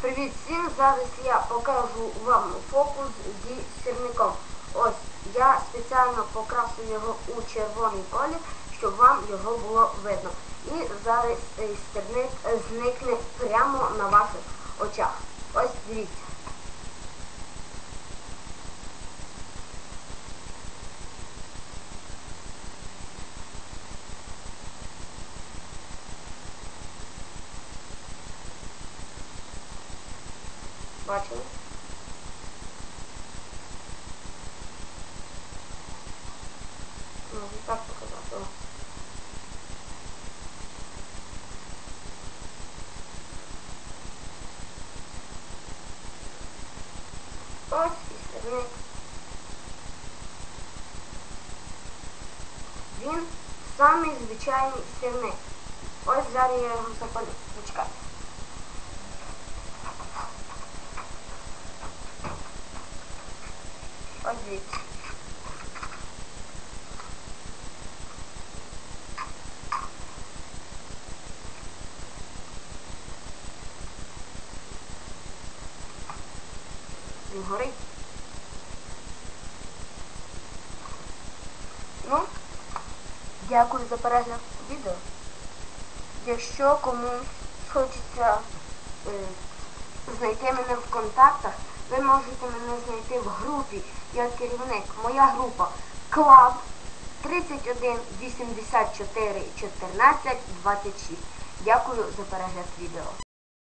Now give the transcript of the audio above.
Привіт всім! Зараз я покажу вам фокус зі сірником. Ось я спеціально покрасив його у червоний колір, щоб вам його було видно. І зараз сірник зникне прямо на ваших очах. Ось дивіться. Бачили? Можу так показати. Ось і сирник. Він самий звичайний сирник. Ось зараз я його запалю. Почекайте. Дивіться. Він горить. Ну, дякую за перегляд відео. Якщо комусь хочеться е, знайти мене в контактах, ви можете мене знайти в групі. Я керівник. Моя група Клаб 31 84 14 26. Дякую за перегляд відео.